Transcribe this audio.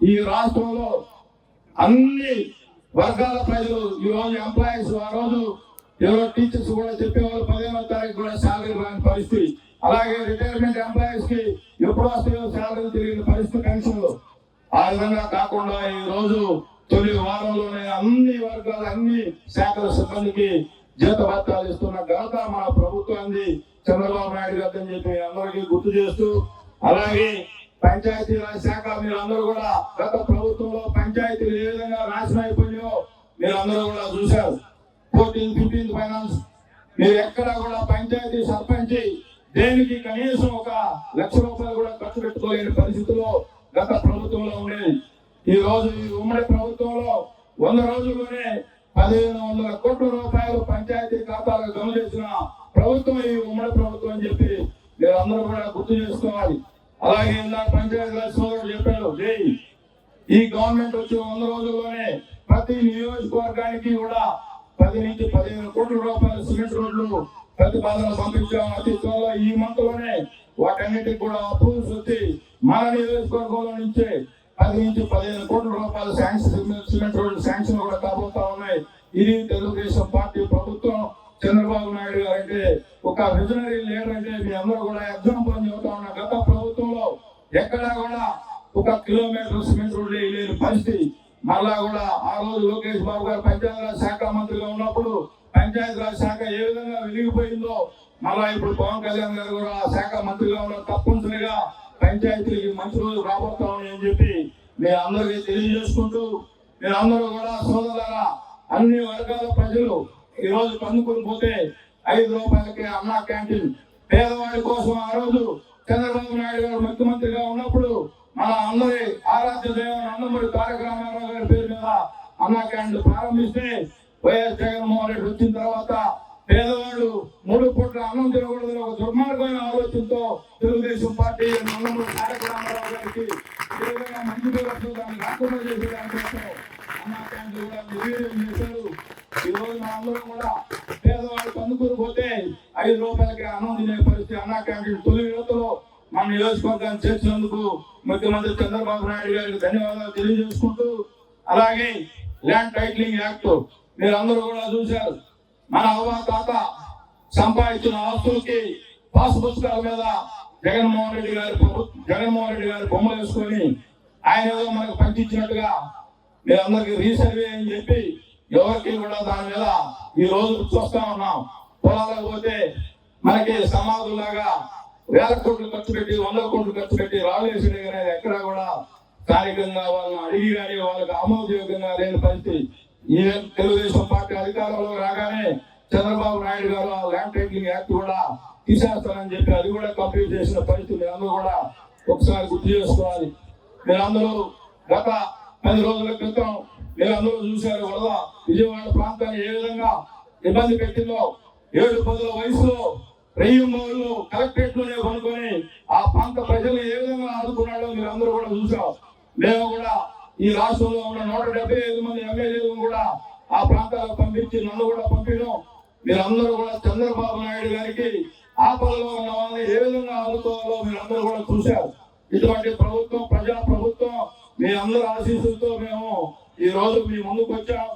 ఈ రాష్ట్రంలో అన్ని వర్గాల ప్రజలు ఈ రోజు ఎంప్లాయీస్ ఆ రోజు ఎవరో టీచర్స్ కూడా చెప్పేవాళ్ళు పదిహేనో తారీఖు కూడా శాలరీ రాని పరిస్థితి. అలాగే రిటైర్మెంట్ ఎంప్లాయీస్కి ఎప్పుడు వస్తాయో శాలరీ తిరిగిన పరిస్థితి పెన్షన్లు ఆ విధంగా కాకుండా ఈ రోజు తొలి వారంలోనే అన్ని వర్గాల అన్ని శాఖల సిబ్బందికి జీత భత్యాలు ఇస్తున్న ఘనత మన ప్రభుత్వాన్ని చంద్రబాబు నాయుడు గారు అని చెప్పి అందరికీ గుర్తు చేస్తూ అలాగే పంచాయతీరాజ్ శాఖ మీరందరూ కూడా గత ప్రభుత్వంలో పంచాయతీలు ఏ విధంగా నాశనం అయిపోయాయో మీరందరూ కూడా చూశారు. Fourteen fifteen finance. మీరు ఎక్కడ కూడా పంచాయతీ సర్పంచ్ దేనికి కనీసం ఒక లక్ష రూపాయలు కూడా ఖర్చు పెట్టుకోలేని పరిస్థితుల్లో గత ప్రభుత్వంలో ఉండేది ఈ రోజు ఈ ఉమ్మడి ప్రభుత్వంలో వంద రోజుల్లోనే పదిహేను వందల కోట్ల రూపాయలు పంచాయతీ ఖాతాలకు జమ చేసిన ప్రభుత్వం ఈ ఉమ్మడి ప్రభుత్వం అని చెప్పి మీరు అందరూ కూడా గుర్తు చేసుకోవాలి. అలాగే ఇందాక పంచాయతీ రాజ్ సోదరుడు చెప్పారు ఈ గవర్నమెంట్ వచ్చి వంద రోజుల్లోనే ప్రతి నియోజకవర్గానికి కూడా పది నుంచి పదిహేను కోట్ల రూపాయల సిమెంట్ రోడ్లు ప్రతిపాదన పంపించాం. అతి త్వరలో ఈ మంత్లోనే వాటన్నిటికి కూడా అప్రూవల్స్ వచ్చి మన నియోజకవర్గంలో నుంచే పది నుంచి పదిహేను కోట్ల రూపాయల శాంక్షన్ సిమెంట్ రోడ్లు శాంక్షన్ కూడా కాబోతా ఉన్నాయి. ఇది తెలుగుదేశం పార్టీ ప్రభుత్వం. చంద్రబాబు నాయుడు గారు అంటే ఒక విజనరీ లీడర్ అంటే మీ అందరూ కూడా ఎగ్జాంపుల్ అని చెబుతా ఉన్నా. గత ఎక్కడా కూడా ఒక కిలోమీటర్ సిమెంట్ రోడ్లు వేయలేని పరిస్థితి. మళ్ళా కూడా ఆ రోజు లోకేష్ బాబు గారు పంచాయతీరాజ్ శాఖ మంత్రిగా ఉన్నప్పుడు పంచాయతీరాజ్ శాఖ ఏ విధంగా వెలిగిపోయిందో మళ్ళా ఇప్పుడు పవన్ కళ్యాణ్ గారు కూడా ఆ శాఖ మంత్రిగా ఉన్న తప్పనిసరిగా పంచాయతీలకి మంచి రోజు రాబోతామని అని చెప్పి మీ అందరికీ తెలియజేసుకుంటూ మీరు అందరూ కూడా సోదరులారా అన్ని వర్గాల ప్రజలు ఈ రోజు పోతే ఐదు రూపాయలకి అన్నా క్యాంటీన్. పేదవాడి కోసం ఆ రోజు చంద్రబాబు నాయుడు గారు ముఖ్యమంత్రిగా ఉన్నప్పుడు మన అందరి ఆరాధ్య దేవం నందమూరి తారక రామారావు గారి పేరు మీద అన్నా క్యాంటీన్ ప్రారంభిస్తే వైఎస్ జగన్మోహన్ రెడ్డి వచ్చిన తర్వాత పేదవాళ్ళు మూడు పూట్ల అన్నం తినకూడదు ఒక దుర్మార్గమైన ఆలోచనతో తెలుగుదేశం పార్టీ నందమూరి తారక రామారావు గారికి ఏ మంచి పేరు వస్తుందో దాన్ని రాకుండా చేసే దానికోసం అన్నా క్యాంటీన్ కూడా నిర్వీర్యం చేశారు. ఈరోజు రోజు మనందరం కూడా ఐదు రూపాయలకి అన్నం తినే పరిస్థితి అన్నా క్యాంటీన్ తొలి యువతలో మన నియోజకవర్గాన్ని చేర్చినందుకు ముఖ్యమంత్రి చంద్రబాబు నాయుడు గారికి ధన్యవాదాలు తెలియజేసుకుంటూ అలాగే ల్యాండ్ టైటిలింగ్ యాక్ట్ మీరు అందరూ కూడా చూశారు. మన అవ్వ తాత సంపాదించిన ఆస్తులకి పాస్ పుస్తకాల మీద జగన్మోహన్ రెడ్డి గారి జగన్మోహన్ రెడ్డి గారి బొమ్మ వేసుకొని ఆయన ఏదో మనకు పంచించినట్టుగా మీరందరికి రీసర్వే అని చెప్పి ఎవరికి కూడా దాని మీద ఈ రోజు చూస్తా ఉన్నాం. పొలాలకు పోతే మనకి సమాధులాగా వేల కోట్లు ఖర్చు పెట్టి వందల కోట్లు ఖర్చు పెట్టి రాలేసి గారు. ఎక్కడా కూడా స్థానికంగా వాళ్ళని అడిగి కానీ వాళ్ళకి ఆమోదయోగ్యంగా లేని పరిస్థితి. ఈ తెలుగుదేశం పార్టీ అధికారంలో రాగానే చంద్రబాబు నాయుడు గారు ఆ ల్యాండ్ టైటిలింగ్ యాక్ట్ కూడా తీసేస్తానని చెప్పి అది కూడా కంప్లీట్ చేసిన పరిస్థితి. మీరందరూ కూడా ఒకసారి గుర్తు చేసుకోవాలి. మీరందరూ గత పది రోజుల క్రితం మీరందరూ చూశారు వరద. విజయవాడ ప్రాంతాన్ని ఏ విధంగా ఇబ్బంది పెట్టిందో ఏడు పదుల వయసులో రెయ్యంబోళ్ళు కలెక్టరేట్లోనే కొనుక్కొని ఆ ప్రాంత ప్రజలు ఏ విధంగా ఆదుకున్నాడో మీరు అందరూ కూడా చూసాం మేము కూడా ఈ రాష్ట్రంలో ఉన్న నూట డెబ్బై ఐదు మంది ఎమ్మెల్యేలను కూడా ఆ ప్రాంతాలకు పంపించి నన్ను కూడా పంపించడం మీరందరూ కూడా చంద్రబాబు నాయుడు గారికి ఆపదలో ఉన్న వాళ్ళని ఏ విధంగా ఆదుకోవాలో మీరందరూ కూడా చూశారు. ఇటువంటి ప్రభుత్వం ప్రజా ప్రభుత్వం మీ అందరి ఆశీస్సులతో మేము ఈ రోజు మీ ముందుకు వచ్చాం.